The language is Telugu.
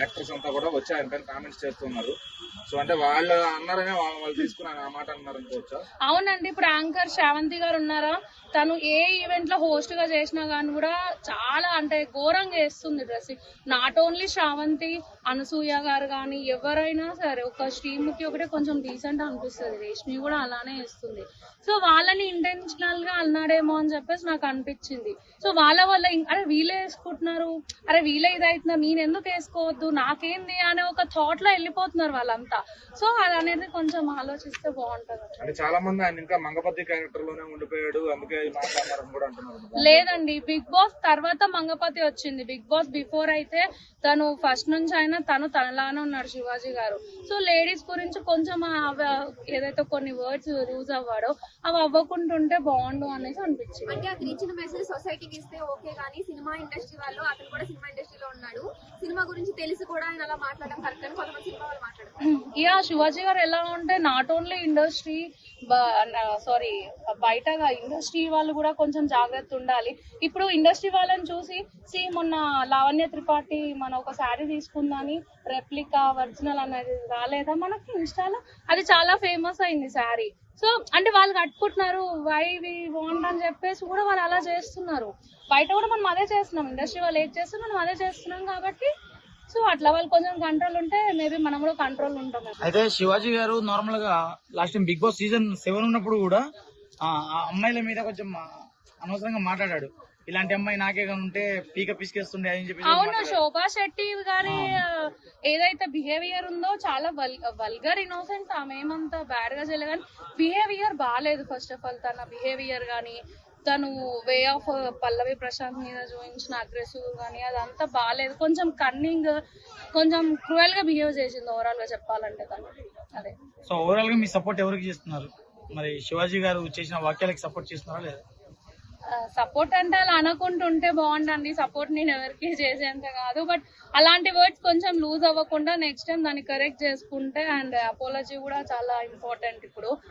యాక్టర్స్ అంతా కూడా వచ్చి ఆయన పైన కామెంట్స్ చేస్తున్నారు. సో అంటే వాళ్ళు అన్నారనే వాళ్ళు తీసుకుని ఆ మాట అన్నారు అనుకోవచ్చా? అవునండి ఇప్పుడు యాంకర్ శ్రావంతి గారు ఉన్నారా? తను ఏ ఈవెంట్లో హోస్ట్గా చేసినా కానీ కూడా చాలా అంటే ఘోరంగా వేస్తుంది dressing not only Sravanthi Anasuya garu కానీ ఎవరైనా సరే ఒక శ్రీముఖి ఒకటే కొంచెం డీసెంట్ అనిపిస్తుంది. రేష్మి కూడా అలానే వేస్తుంది సో వాళ్ళని ఇంటెన్షనల్గా అన్నాడేమో అని చెప్పేసి నాకు అనిపించింది. సో వాళ్ళ వల్ల అరే వీళ్ళే వేసుకుంటున్నారు. అరే వీళ్ళే ఇదవుతున్నారు నేను ఎందుకు వేసుకోవద్దు నాకేంది అనే ఒక థాట్లో వెళ్ళిపోతున్నారు వాళ్ళంతా. సో అది అనేది కొంచెం ఆలోచిస్తే బాగుంటది. అంటే చాలా మంది ఆయన ఇంకా మంగపతి క్యారెక్టర్లోనే ఉండిపోయాడు అందుకే ఈ మాట అన్నారని కూడా అంటున్నారు. లేదండి బిగ్ బాస్ తర్వాత మంగపతి వచ్చింది. బిగ్ బాస్ బిఫోర్ అయితే తను ఫస్ట్ నుంచి అయినా తను తనలానే ఉన్నాడు శివాజీ గారు. సో లేడీస్ గురించి కొంచెం ఏదైతే కొన్ని వర్డ్స్ యూజ్ అవ్వాడో అవి అవ్వకుంటుంటే బాగుండు అనేసి అనిపించింది. అంటే అతను ఇచ్చిన మెసేజ్ సొసైటీకి ఇస్తే ఓకే కానీ సినిమా ఇండస్ట్రీ వాళ్ళు అతను కూడా సినిమా ఇండస్ట్రీలో ఉన్నాడు. సినిమా గురించి తెలిసి కూడా ఆయన అలా మాట్లాడడం కరెక్ట్ అని కొంతమంది సినిమా వాళ్ళు మాట్లాడతారు. యా శివాజీ గారు ఎలా ఉంటే నాట్ ఓన్లీ ఇండస్ట్రీ సారీ బయటగా ఇండస్ట్రీ వాళ్ళు కూడా కొంచెం జాగ్రత్త ఉండాలి. ఇప్పుడు ఇండస్ట్రీ వాళ్ళని చూసి సి మొన్న లావణ్య త్రిపాఠి మన ఒక శారీ తీసుకుందని రెప్లికా ఒరిజినల్ అనేది రాలేదా? మనకి ఇన్స్టాలో అది చాలా ఫేమస్ అయింది శారీ సో అంటే వాళ్ళు కట్టుకుంటున్నారు వై వి వాంట్ అని చెప్పేసి కూడా వాళ్ళు అలా చేస్తున్నారు. బయట కూడా మనం అదే చేస్తున్నాం. ఇండస్ట్రీ వాళ్ళు ఏది చేస్తున్నారు మనం అదే చేస్తున్నాం కాబట్టి సో అట్లా వాళ్ళు కొంచెం కంట్రోల్ ఉంటే మేబీ మనం కూడా కంట్రోల్ ఉంటాం అయితే శివాజీ గారు నార్మల్గా last time Bigg Boss season seven ఉన్నప్పుడు కూడా ఆ అమ్మాయిల మీద కొంచెం అనవసరంగా మాట్లాడాడు. ఇలాంటి అమ్మాయి నాకే కానీ ఉంటే పీక పిసికేస్తుండే అని చెప్పి అవును శోభా శెట్టి గారి ఏదైతే బిహేవియర్ ఉందో చాలా వల్గర్ ఇన్నోసెంట్ ఆమె ఏమంత బ్యాడ్గా చేయలేదు. కానీ బిహేవియర్ బాగాలేదు ఫస్ట్ ఆఫ్ ఆల్ తన బిహేవియర్ గానీ తను వే ఆఫ్ పల్లవి ప్రశాంత్ మీద చూపించిన అగ్రెసివ్ గానీ అదంతా బాగాలేదు కొంచెం కన్నింగ్ కొంచెం క్రూయల్గా బిహేవ్ చేసింది ఓవరాల్గా చెప్పాలంటే తను. అదే. సో ఓవరాల్గా మీ సపోర్ట్ ఎవరికి చేస్తున్నారు? మరి శివాజీ గారు చేసిన వాక్యాలకి సపోర్ట్ చేస్తున్నారా లేదా? సపోర్ట్ అంటే అలా అనుకుంటుంటే బాగుండండి. సపోర్ట్ నేను ఎవరికి చేసేంత కాదు. బట్ అలాంటి వర్డ్స్ కొంచెం లూజ్ అవ్వకుండా నెక్స్ట్ టైం దాన్ని కరెక్ట్ చేసుకుంటే అండ్ అపోలజీ కూడా చాలా ఇంపార్టెంట్ ఇప్పుడు.